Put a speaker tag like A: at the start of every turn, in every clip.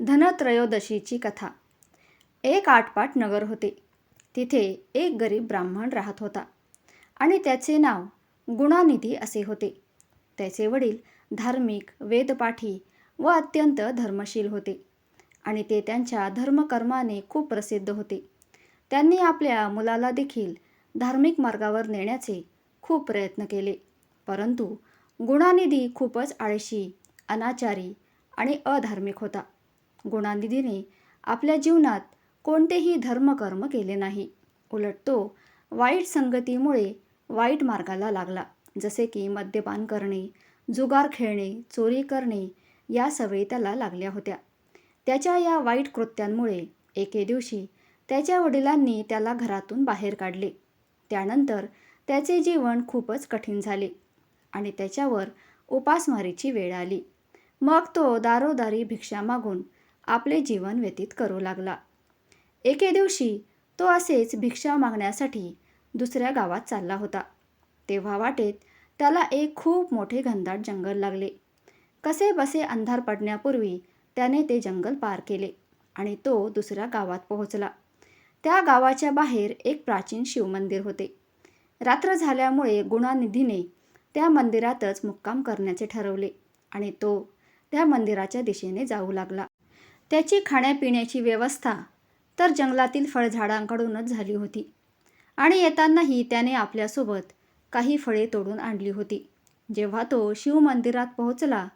A: धनत्रयोदशीची कथा. एक आटपाट नगर होते. तिथे एक गरीब ब्राह्मण राहत होता आणि त्याचे नाव गुणानिधी असे होते. त्याचे वडील धार्मिक वेदपाठी व अत्यंत धर्मशील होते आणि ते त्यांच्या धर्मकर्माने खूप प्रसिद्ध होते. त्यांनी आपल्या मुलाला देखील धार्मिक मार्गावर नेण्याचे खूप प्रयत्न केले. परंतु गुणानिधी खूपच आळशी अनाचारी आणि अधार्मिक होता. गुणानिधीने आपल्या जीवनात कोणतेही धर्मकर्म केले नाही. उलट तो वाईट संगतीमुळे वाईट मार्गाला लागला. जसे की मद्यपान करणे जुगार खेळणे चोरी करणे या सवयी त्याला लागल्या होत्या. त्याच्या या वाईट कृत्यांमुळे एके दिवशी त्याच्या वडिलांनी त्याला घरातून बाहेर काढले. त्यानंतर त्याचे जीवन खूपच कठीण झाले आणि त्याच्यावर उपासमारीची वेळ आली. मग तो दारोदारी भिक्षा मागून आपले जीवन व्यतीत करू लागला. एके दिवशी तो असेच भिक्षा मागण्यासाठी दुसऱ्या गावात चालला होता. तेव्हा वाटेत त्याला एक खूप मोठे घनदाट जंगल लागले. कसे बसे अंधार पडण्यापूर्वी त्याने ते जंगल पार केले आणि तो दुसऱ्या गावात पोहोचला. त्या गावाच्या बाहेर एक प्राचीन शिवमंदिर होते. रात्र झाल्यामुळे गुणानिधीने त्या मंदिरातच मुक्काम करण्याचे ठरवले आणि तो त्या मंदिराच्या दिशेने जाऊ लागला. त्याची खाण्यापिण्याची व्यवस्था तर जंगलातील फळझाडांकडूनच झाली होती. आणि येतानाही त्याने आपल्यासोबत काही फळे तोडून आणली होती. जेव्हा तो शिवमंदिरात पोहोचला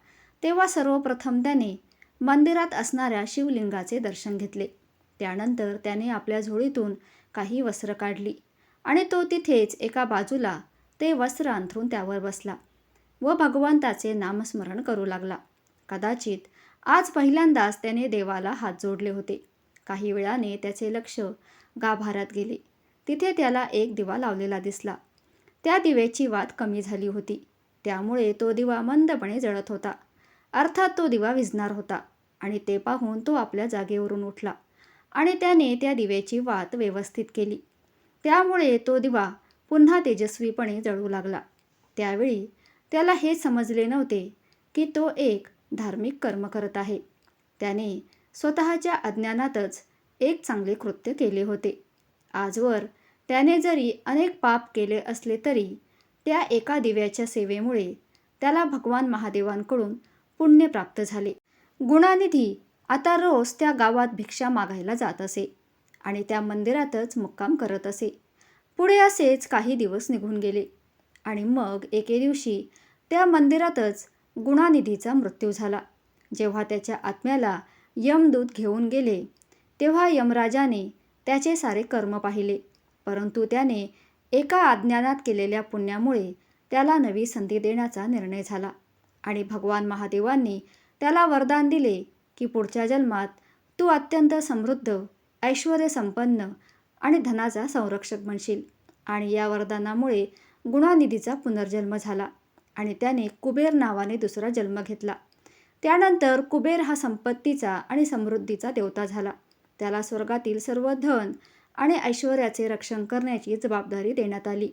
A: तेव्हा सर्वप्रथम त्याने मंदिरात असणाऱ्या शिवलिंगाचे दर्शन घेतले. त्यानंतर त्याने आपल्या झोळीतून काही वस्त्र काढली आणि तो तिथेच एका बाजूला ते वस्त्र अंथरून त्यावर बसला व भगवंताचे नामस्मरण करू लागला. कदाचित आज पहिल्यांदाच त्याने देवाला हात जोडले होते. काही वेळाने त्याचे लक्ष गाभाऱ्यात गेले. तिथे त्याला एक दिवा लावलेला दिसला. त्या दिव्याची वात कमी झाली होती. त्यामुळे तो दिवा मंदपणे जळत होता. अर्थात तो दिवा विझणार होता आणि ते पाहून तो आपल्या जागेवरून उठला आणि त्याने त्या दिव्याची वात व्यवस्थित केली. त्यामुळे तो दिवा पुन्हा तेजस्वीपणे जळू लागला. त्यावेळी त्याला हे समजले नव्हते की तो एक धार्मिक कर्म करत आहे. त्याने स्वतःच्या अज्ञानातच एक चांगले कृत्य केले होते. आजवर त्याने जरी अनेक पाप केले असले तरी त्या एका दिव्याच्या सेवेमुळे त्याला भगवान महादेवांकडून पुण्य प्राप्त झाले. गुणानिधी आता रोज त्या गावात भिक्षा मागायला जात असे आणि त्या मंदिरातच मुक्काम करत असे. पुढे असेच काही दिवस निघून गेले आणि मग एके दिवशी त्या मंदिरातच गुणानिधीचा मृत्यू झाला. जेव्हा त्याच्या आत्म्याला यमदूत घेऊन गेले तेव्हा यमराजाने त्याचे सारे कर्म पाहिले. परंतु त्याने एका अज्ञानात केलेल्या पुण्यामुळे त्याला नवी संधी देण्याचा निर्णय झाला आणि भगवान महादेवांनी त्याला वरदान दिले की पुढच्या जन्मात तू अत्यंत समृद्ध ऐश्वर्यसंपन्न आणि धनाचा संरक्षक बनशील आणि या वरदानामुळे गुणानिधीचा पुनर्जन्म झाला. आणि त्याने कुबेर नावाने दुसरा जन्म घेतला. त्यानंतर कुबेर हा संपत्तीचा आणि समृद्धीचा देवता झाला. त्याला स्वर्गातील सर्व धन आणि ऐश्वर्याचे रक्षण करण्याची जबाबदारी देण्यात आली.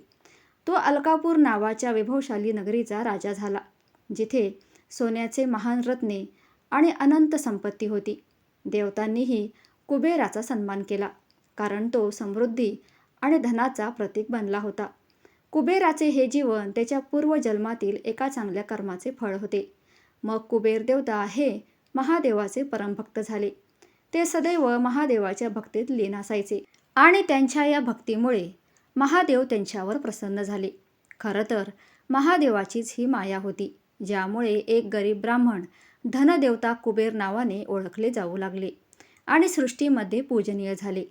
A: तो अलकापूर नावाच्या वैभवशाली नगरीचा राजा झाला जिथे सोन्याचे महान रत्ने आणि अनंत संपत्ती होती. देवतांनीही कुबेराचा सन्मान केला कारण तो समृद्धी आणि धनाचा प्रतीक बनला होता. कुबेराचे हे जीवन त्याच्या पूर्वजन्मातील एका चांगल्या कर्माचे फळ होते. मग कुबेर देवता हे महादेवाचे परमभक्त झाले. ते सदैव महादेवाच्या भक्तीत लीन असायचे आणि त्यांच्या या भक्तीमुळे महादेव त्यांच्यावर प्रसन्न झाले. खरं तर महादेवाचीच ही माया होती ज्यामुळे एक गरीब ब्राह्मण धनदेवता कुबेर नावाने ओळखले जाऊ लागले आणि सृष्टीमध्ये पूजनीय झाले.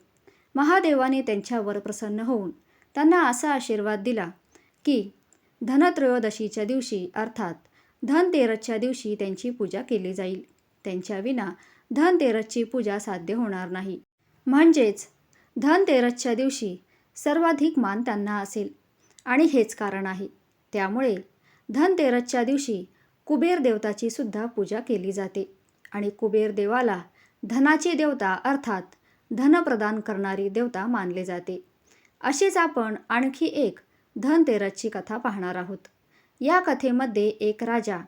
A: महादेवाने त्यांच्यावर प्रसन्न होऊन त्यांना असा आशीर्वाद दिला की धनत्रयोदशीच्या दिवशी अर्थात धनतेरसच्या दिवशी त्यांची पूजा केली जाईल. त्यांच्या विना धनतेरसची पूजा साध्य होणार नाही. म्हणजेच धनतेरसच्या दिवशी सर्वाधिक मान त्यांना असेल. आणि हेच कारण आहे. त्यामुळे धनतेरसच्या दिवशी कुबेर देवताची सुद्धा पूजा केली जाते. आणि कुबेर देवाला धनाची देवता अर्थात धन प्रदान करणारी देवता मानले जाते. अशीच आपण आणखी एक धनतेरसची कथा पाहणार आहोत. या कथेमध्ये एक राजा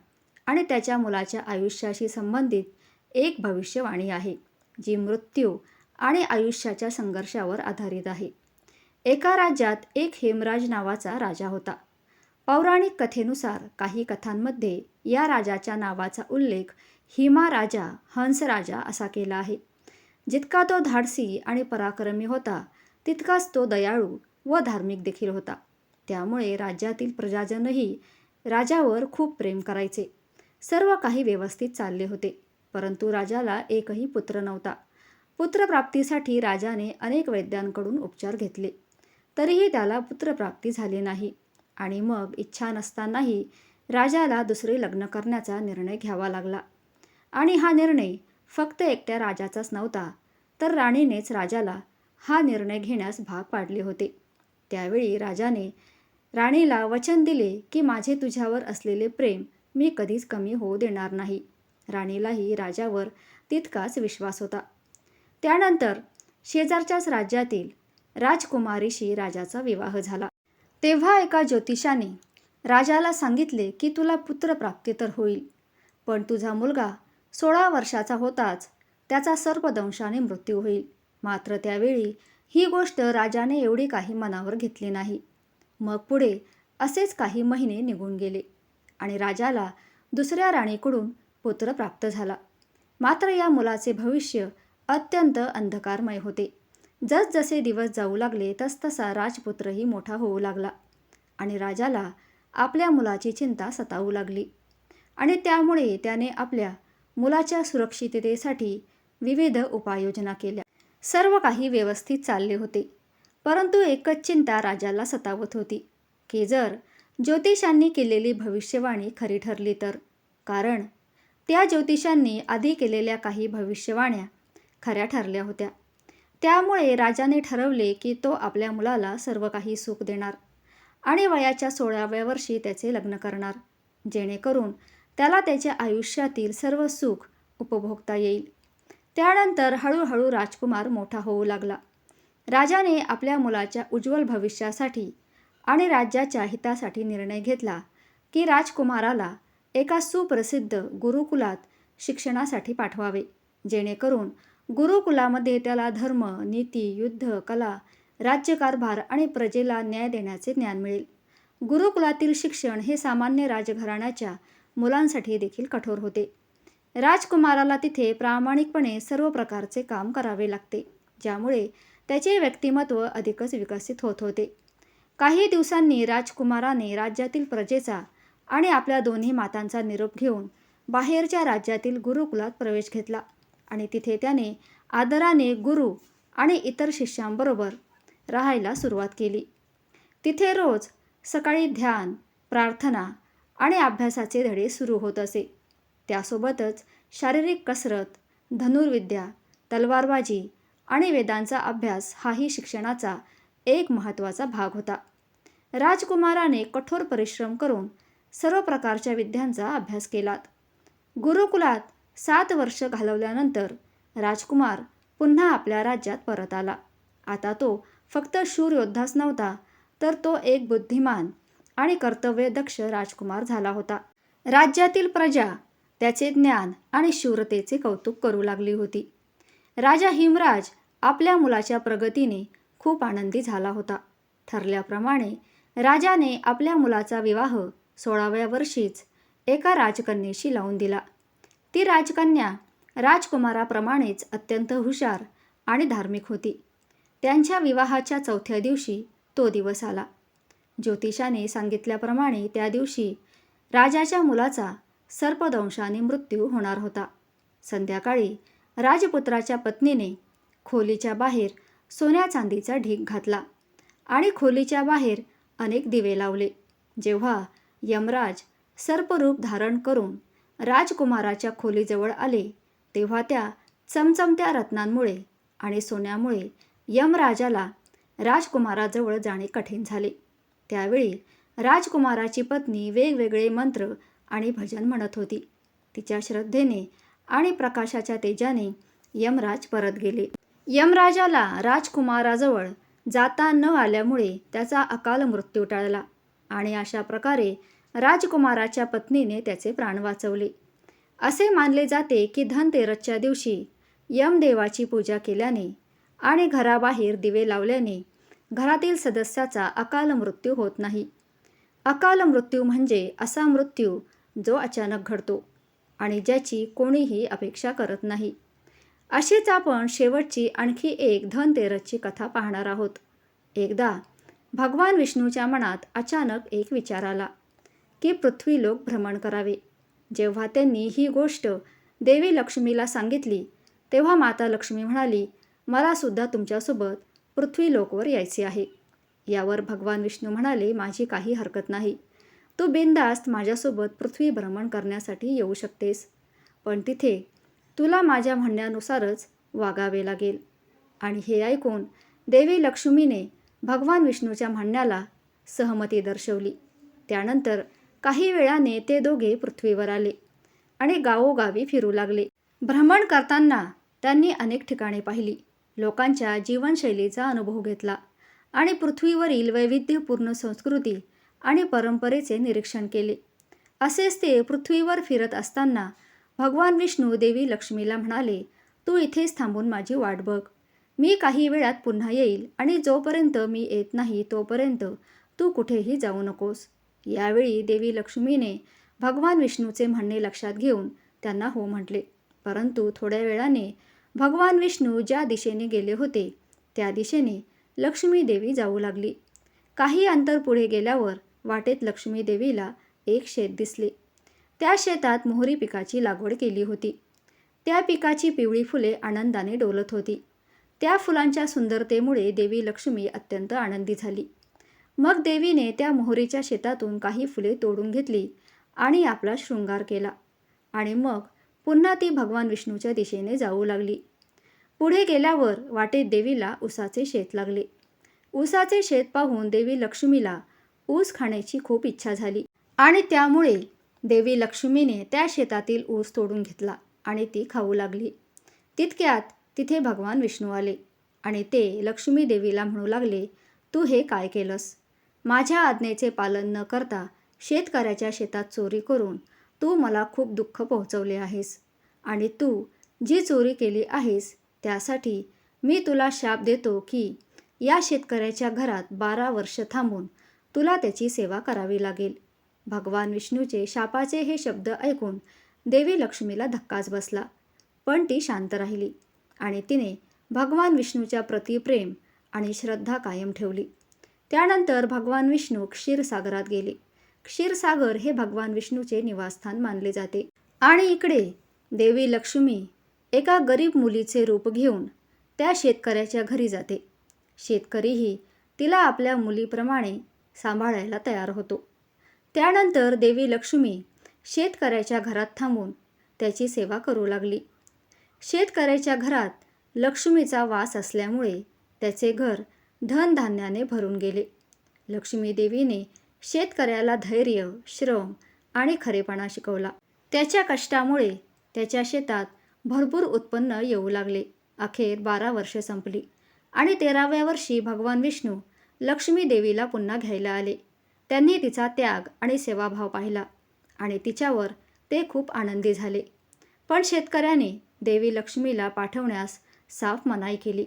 A: आणि त्याच्या मुलाच्या आयुष्याशी संबंधित एक भविष्यवाणी आहे जी मृत्यू आणि आयुष्याच्या संघर्षावर आधारित आहे. एका राज्यात एक हेमराज नावाचा राजा होता. पौराणिक कथेनुसार काही कथांमध्ये या राजाच्या नावाचा उल्लेख हिमा राजा हंस राजा असा केला आहे. जितका तो धाडसी आणि पराक्रमी होता तितकाच तो दयाळू व धार्मिक देखील होता. त्यामुळे राज्यातील प्रजाजनही राजावर खूप प्रेम करायचे. सर्व काही व्यवस्थित चालले होते. परंतु राजाला एकही पुत्र नव्हता. पुत्रप्राप्तीसाठी राजाने अनेक वैद्यांकडून उपचार घेतले. तरीही त्याला पुत्रप्राप्ती झाली नाही आणि मग इच्छा नसतानाही राजाला दुसरे लग्न करण्याचा निर्णय घ्यावा लागला. आणि हा निर्णय फक्त एकट्या राजाचाच नव्हता तर राणीनेच राजाला हा निर्णय घेण्यास भाग पाडले होते. त्यावेळी राजाने राणीला वचन दिले की माझे तुझ्यावर असलेले प्रेम मी कधीच कमी होऊ देणार नाही. राणीलाही राजावर तितकाच विश्वास होता. त्यानंतर शेजारच्याच राज्यातील राजकुमारीशी राजाचा विवाह झाला. तेव्हा एका ज्योतिषाने राजाला सांगितले की तुला पुत्रप्राप्ती तर होईल पण तुझा मुलगा सोळा वर्षाचा होताच त्याचा सर्पदंशाने मृत्यू होईल. मात्र त्यावेळी ही गोष्ट राजाने एवढी काही मनावर घेतली नाही. मग पुढे असेच काही महिने निघून गेले आणि राजाला दुसऱ्या राणीकडून पुत्र प्राप्त झाला. मात्र या मुलाचे भविष्य अत्यंत अंधकारमय होते. जसजसे दिवस जाऊ लागले तसतसा राजपुत्रही मोठा होऊ लागला आणि राजाला आपल्या मुलाची चिंता सतावू लागली आणि त्यामुळे त्याने आपल्या मुलाच्या सुरक्षिततेसाठी विविध उपाययोजना केल्या. सर्व काही व्यवस्थित चालले होते. परंतु एकच चिंता राजाला सतावत होती की जर ज्योतिषांनी केलेली भविष्यवाणी खरी ठरली तर. कारण त्या ज्योतिषांनी आधी केलेल्या काही भविष्यवाण्या खऱ्या ठरल्या होत्या. त्यामुळे राजाने ठरवले की तो आपल्या मुलाला सर्व काही सुख देणार आणि वयाच्या सोळाव्या वर्षी त्याचे लग्न करणार जेणेकरून त्याला त्याच्या आयुष्यातील सर्व सुख उपभोगता येईल. त्यानंतर हळूहळू राजकुमार मोठा होऊ लागला. राजाने आपल्या मुलाच्या उज्ज्वल भविष्यासाठी आणि राज्याच्या हितासाठी निर्णय घेतला की राजकुमाराला एका सुप्रसिद्ध गुरुकुलात शिक्षणासाठी पाठवावे जेणेकरून गुरुकुलामध्ये त्याला धर्म नीती युद्ध कला राज्यकारभार आणि प्रजेला न्याय देण्याचे ज्ञान मिळेल. गुरुकुलातील शिक्षण हे सामान्य राजघराण्याच्या मुलांसाठी देखील कठोर होते. राजकुमाराला तिथे प्रामाणिकपणे सर्व प्रकारचे काम करावे लागते ज्यामुळे त्याचे व्यक्तिमत्व अधिकच विकसित होत होते. काही दिवसांनी राजकुमाराने राज्यातील प्रजेचा आणि आपल्या दोन्ही मातांचा निरोप घेऊन बाहेरच्या राज्यातील गुरुकुलात प्रवेश घेतला आणि तिथे त्याने आदराने गुरु आणि इतर शिष्यांबरोबर राहायला सुरुवात केली. तिथे रोज सकाळी ध्यान प्रार्थना आणि अभ्यासाचे धडे सुरू होत असे. त्यासोबतच शारीरिक कसरत धनुर्विद्या तलवारबाजी आणि वेदांचा अभ्यास हाही शिक्षणाचा एक महत्त्वाचा भाग होता. राजकुमाराने कठोर परिश्रम करून सर्व प्रकारच्या विद्यांचा अभ्यास केलात. गुरुकुलात सात वर्ष घालवल्यानंतर राजकुमार पुन्हा आपल्या राज्यात परत आला. आता तो फक्त शूर योद्धाच नव्हता तर तो एक बुद्धिमान आणि कर्तव्यदक्ष राजकुमार झाला होता. राज्यातील प्रजा त्याचे ज्ञान आणि शूरतेचे कौतुक करू लागली होती. राजा हिमराज आपल्या मुलाच्या प्रगतीने खूप आनंदी झाला होता. ठरल्याप्रमाणे राजाने आपल्या मुलाचा विवाह सोळाव्या वर्षीच एका राजकन्येशी लावून दिला. ती राजकन्या राजकुमाराप्रमाणेच अत्यंत हुशार आणि धार्मिक होती. त्यांच्या विवाहाच्या चौथ्या दिवशी तो दिवस आला. ज्योतिषाने सांगितल्याप्रमाणे त्या दिवशी राजाच्या मुलाचा सर्पदंशाने मृत्यू होणार होता. संध्याकाळी राजपुत्राच्या पत्नीने खोलीच्या बाहेर सोन्या चांदीचा ढीक घातला आणि खोलीच्या बाहेर अनेक दिवे लावले. जेव्हा यमराज सर्परूप धारण करून राजकुमाराच्या खोलीजवळ आले तेव्हा त्या चमचमत्या रत्नांमुळे आणि सोन्यामुळे यमराजाला राजकुमाराजवळ जाणे कठीण झाले. त्यावेळी राजकुमाराची पत्नी वेगवेगळे मंत्र आणि भजन म्हणत होती. तिच्या श्रद्धेने आणि प्रकाशाच्या तेजाने यमराज परत गेले. यमराजाला राजकुमाराजवळ जाता न आल्यामुळे त्याचा अकाल मृत्यू टाळला आणि अशा प्रकारे राजकुमाराच्या पत्नीने त्याचे प्राण वाचवले. असे मानले जाते की धनतेरसच्या दिवशी यमदेवाची पूजा केल्याने आणि घराबाहेर दिवे लावल्याने घरातील सदस्याचा अकाल मृत्यू होत नाही. अकाल मृत्यू म्हणजे असा मृत्यू जो अचानक घडतो आणि ज्याची कोणीही अपेक्षा करत नाही. अशीच आपण शेवटची आणखी एक धनतेरसची कथा पाहणार आहोत. एकदा भगवान विष्णूच्या मनात अचानक एक विचार आला की पृथ्वीलोक भ्रमण करावे. जेव्हा त्यांनी ही गोष्ट देवी लक्ष्मीला सांगितली तेव्हा माता लक्ष्मी म्हणाली मला सुद्धा तुमच्यासोबत पृथ्वीलोकवर यायचे आहे. यावर भगवान विष्णू म्हणाले माझी काही हरकत नाही. तू बिनधास्त माझ्यासोबत पृथ्वी भ्रमण करण्यासाठी येऊ शकतेस. पण तिथे तुला माझ्या म्हणण्यानुसारच वागावे लागेल. आणि हे ऐकून देवी लक्ष्मीने भगवान विष्णूच्या म्हणण्याला सहमती दर्शवली. त्यानंतर काही वेळाने ते दोघे पृथ्वीवर आले आणि गावोगावी फिरू लागले. भ्रमण करताना त्यांनी अनेक ठिकाणे पाहिली. लोकांच्या जीवनशैलीचा अनुभव घेतला आणि पृथ्वीवरील वैविध्यपूर्ण संस्कृती आणि परंपरेचे निरीक्षण केले. असेच ते पृथ्वीवर फिरत असताना भगवान विष्णू देवी लक्ष्मीला म्हणाले तू इथेच थांबून माझी वाट बघ. मी काही वेळात पुन्हा येईल आणि जोपर्यंत मी येत नाही तोपर्यंत तू कुठेही जाऊ नकोस. यावेळी देवी लक्ष्मीने भगवान विष्णूचे म्हणणे लक्षात घेऊन त्यांना हो म्हटले. परंतु थोड्या वेळाने भगवान विष्णू ज्या दिशेने गेले होते त्या दिशेने लक्ष्मी देवी जाऊ लागली. काही अंतर पुढे गेल्यावर वाटेत लक्ष्मी देवीला एक शेत दिसले. त्या शेतात मोहरी पिकाची लागवड केली होती. त्या पिकाची पिवळी फुले आनंदाने डोलत होती. त्या फुलांच्या सुंदरतेमुळे देवी लक्ष्मी अत्यंत आनंदी झाली. मग देवीने त्या मोहरीच्या शेतातून काही फुले तोडून घेतली आणि आपला शृंगार केला. आणि मग पुन्हा ती भगवान विष्णूच्या दिशेने जाऊ लागली. पुढे गेल्यावर वाटेत देवीला उसाचे शेत लागले. उसाचे शेत पाहून देवी लक्ष्मीला ऊस खाण्याची खूप इच्छा झाली. आणि त्यामुळे देवी लक्ष्मीने त्या शेतातील ऊस तोडून घेतला आणि ती खाऊ लागली. तितक्यात तिथे भगवान विष्णू आले आणि ते लक्ष्मी देवीला म्हणू लागले तू हे काय केलंस? माझ्या आज्ञेचे पालन न करता शेतकऱ्याच्या शेतात चोरी करून तू मला खूप दुःख पोहोचवले आहेस. आणि तू जी चोरी केली आहेस त्यासाठी मी तुला शाप देतो की या शेतकऱ्याच्या घरात बारा वर्ष थांबून तुला त्याची सेवा करावी लागेल. भगवान विष्णूचे शापाचे हे शब्द ऐकून देवी लक्ष्मीला धक्काच बसला. पण ती शांत राहिली आणि तिने भगवान विष्णूच्या प्रति प्रेम आणि श्रद्धा कायम ठेवली. त्यानंतर भगवान विष्णू क्षीरसागरात गेले. क्षीरसागर हे भगवान विष्णूचे निवासस्थान मानले जाते. आणि इकडे देवी लक्ष्मी एका गरीब मुलीचे रूप घेऊन त्या शेतकऱ्याच्या घरी जाते. शेतकरीही तिला आपल्या मुलीप्रमाणे सांभाळायला तयार होतो. त्यानंतर देवी लक्ष्मी शेतकऱ्याच्या घरात थांबून त्याची सेवा करू लागली. शेतकऱ्याच्या घरात लक्ष्मीचा वास असल्यामुळे त्याचे घर धनधान्याने भरून गेले. लक्ष्मी देवीने शेतकऱ्याला धैर्य श्रम आणि खरेपणा शिकवला. त्याच्या कष्टामुळे त्याच्या शेतात भरपूर उत्पन्न येऊ लागले. अखेर बारा वर्षे संपली आणि तेराव्या वर्षी भगवान विष्णू लक्ष्मी देवीला पुन्हा घ्यायला आले. त्यांनी तिचा त्याग आणि सेवाभाव पाहिला आणि तिच्यावर ते खूप आनंदी झाले. पण शेतकऱ्याने देवी लक्ष्मीला पाठवण्यास साफ मनाई केली.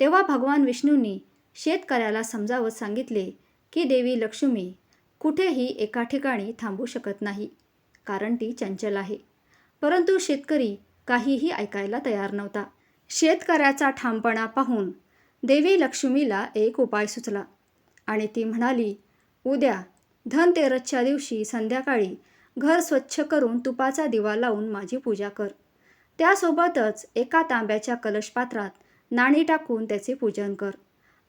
A: तेव्हा भगवान विष्णूंनी शेतकऱ्याला समजावत सांगितले की देवी लक्ष्मी कुठेही एका ठिकाणी थांबू शकत नाही कारण ती चंचल आहे. परंतु शेतकरी काहीही ऐकायला तयार नव्हता. शेतकऱ्याचा ठामपणा पाहून देवी लक्ष्मीला एक उपाय सुचला आणि ती म्हणाली उद्या धनतेरसच्या दिवशी संध्याकाळी घर स्वच्छ करून तुपाचा दिवा लावून माझी पूजा कर. त्यासोबतच एका तांब्याच्या कलशपात्रात नाणी टाकून त्याचे पूजन कर.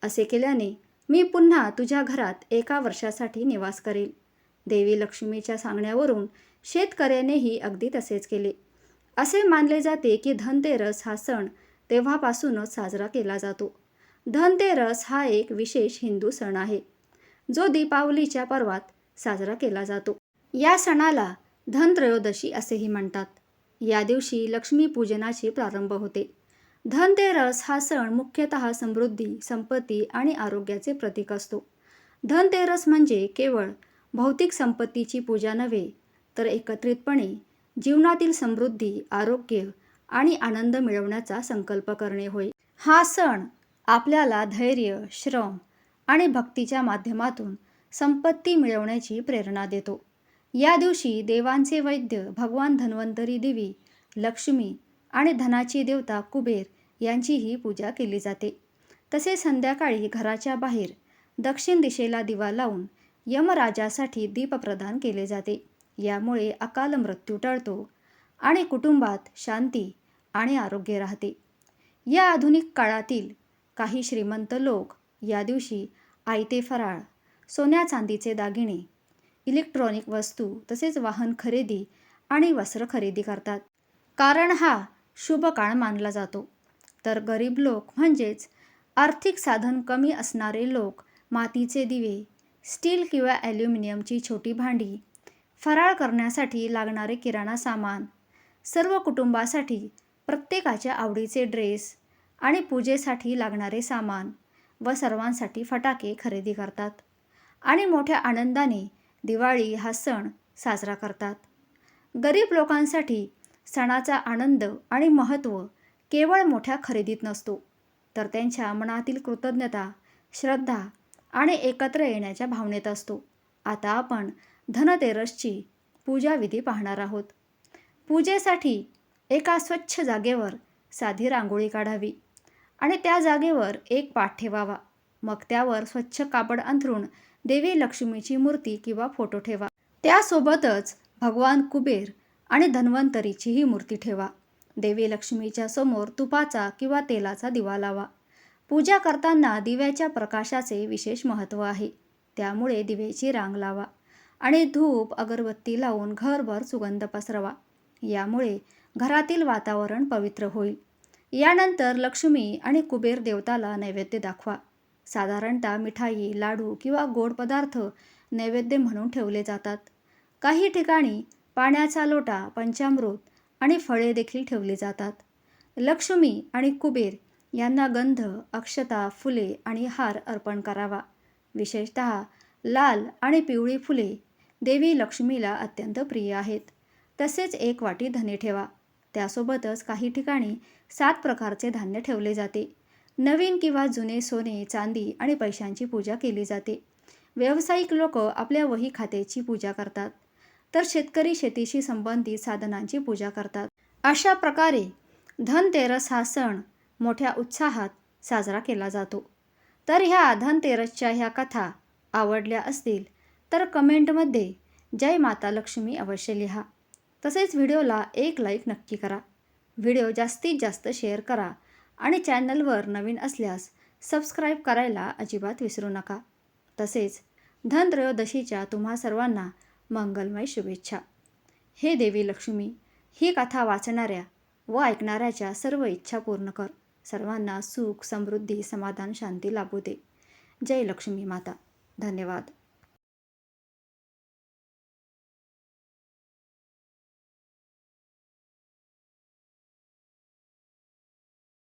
A: असे केल्याने मी पुन्हा तुझ्या घरात एका वर्षासाठी निवास करेल देवी लक्ष्मीच्या सांगण्यावरून शेतकऱ्यानेही अगदी तसेच केले. असे मानले जाते की धनतेरस हा सण तेव्हापासूनच साजरा केला जातो. धनतेरस हा एक विशेष हिंदू सण आहे जो दीपावलीच्या पर्वात साजरा केला जातो. या सणाला धनत्रयोदशी असेही म्हणतात. या दिवशी लक्ष्मीपूजनाचे प्रारंभ होते. धनतेरस हा सण मुख्यतः समृद्धी संपत्ती आणि आरोग्याचे प्रतीक असतो. धनतेरस म्हणजे केवळ भौतिक संपत्तीची पूजा नव्हे तर एकत्रितपणे जीवनातील समृद्धी आरोग्य आणि आनंद मिळवण्याचा संकल्प करणे होय. हा सण आपल्याला धैर्य श्रम आणि भक्तीच्या माध्यमातून संपत्ती मिळवण्याची प्रेरणा देतो. या दिवशी देवांचे वैद्य भगवान धन्वंतरी देवी लक्ष्मी आणि धनाची देवता कुबेर यांचीही पूजा केली जाते. तसे संध्याकाळी घराच्या बाहेर दक्षिण दिशेला दिवा लावून यमराजासाठी दीप प्रदान केले जाते. यामुळे अकाल मृत्यू टळतो आणि कुटुंबात शांती आणि आरोग्य राहते. या आधुनिक काळातील काही श्रीमंत लोक या दिवशी आयते फराळ सोन्या चांदीचे दागिने इलेक्ट्रॉनिक वस्तू तसेच वाहन खरेदी आणि वस्त्र खरेदी करतात. कारण हा शुभ काळ मानला जातो. तर गरीब लोक म्हणजेच आर्थिक साधन कमी असणारे लोक मातीचे दिवे स्टील किंवा ॲल्युमिनियमची छोटी भांडी फराळ करण्यासाठी लागणारे किराणा सामान सर्व कुटुंबासाठी प्रत्येकाच्या आवडीचे ड्रेस आणि पूजेसाठी लागणारे सामान व सर्वांसाठी फटाके खरेदी करतात. आणि मोठ्या आनंदाने दिवाळी हा सण साजरा करतात. गरीब लोकांसाठी सणाचा आनंद आणि महत्त्व केवळ मोठ्या खरेदीत नसतो तर त्यांच्या मनातील कृतज्ञता श्रद्धा आणि एकत्र येण्याच्या भावनेत असतो. आता आपण धनतेरसची पूजाविधी पाहणार आहोत. पूजेसाठी एका स्वच्छ जागेवर साधी रांगोळी काढावी. आणि त्या जागेवर एक पाठ ठेवावा मग त्यावर स्वच्छ कापड अंथरून देवी लक्ष्मीची मूर्ती किंवा फोटो ठेवा. त्यासोबतच भगवान कुबेर आणि धन्वंतरीचीही मूर्ती ठेवा. देवी लक्ष्मीच्या समोर तुपाचा किंवा तेलाचा दिवा लावा. पूजा करताना दिव्याच्या प्रकाशाचे विशेष महत्त्व आहे. त्यामुळे दिव्याची रांग लावा आणि धूप अगरबत्ती लावून घरभर सुगंध पसरवा. यामुळे घरातील वातावरण पवित्र होईल. यानंतर लक्ष्मी आणि कुबेर देवताला नैवेद्य दाखवा. साधारणतः मिठाई लाडू किंवा गोड पदार्थ नैवेद्य म्हणून ठेवले जातात. काही ठिकाणी पाण्याचा लोटा पंचामृत आणि फळे देखील ठेवली जातात. लक्ष्मी आणि कुबेर यांना गंध अक्षता फुले आणि हार अर्पण करावा. विशेषत लाल आणि पिवळी फुले देवी लक्ष्मीला अत्यंत प्रिय आहेत. तसेच एक वाटी धने ठेवा. त्यासोबतच काही ठिकाणी सात प्रकारचे धान्य ठेवले जाते. नवीन किंवा जुने सोने चांदी आणि पैशांची पूजा केली जाते. व्यावसायिक लोक आपल्या वही खात्याची पूजा करतात. तर शेतकरी शेतीशी संबंधित साधनांची पूजा करतात. अशा प्रकारे धनतेरस हा सण मोठ्या उत्साहात साजरा केला जातो. तर ह्या धनतेरसच्या ह्या कथा आवडल्या असतील तर कमेंटमध्ये जय माता लक्ष्मी अवश्य लिहा. तसेच व्हिडिओला एक लाईक नक्की करा. व्हिडिओ जास्तीत जास्त शेअर करा आणि चॅनलवर नवीन असल्यास सबस्क्राईब करायला अजिबात विसरू नका. तसेच धनत्रयोदशीच्या तुम्हा सर्वांना मंगलमय शुभेच्छा. हे देवी लक्ष्मी ही कथा वाचणाऱ्या व ऐकणाऱ्याच्या सर्व इच्छा पूर्ण कर. सर्वांना सुख समृद्धी समाधान शांती लाभू दे. जय लक्ष्मी माता. धन्यवाद.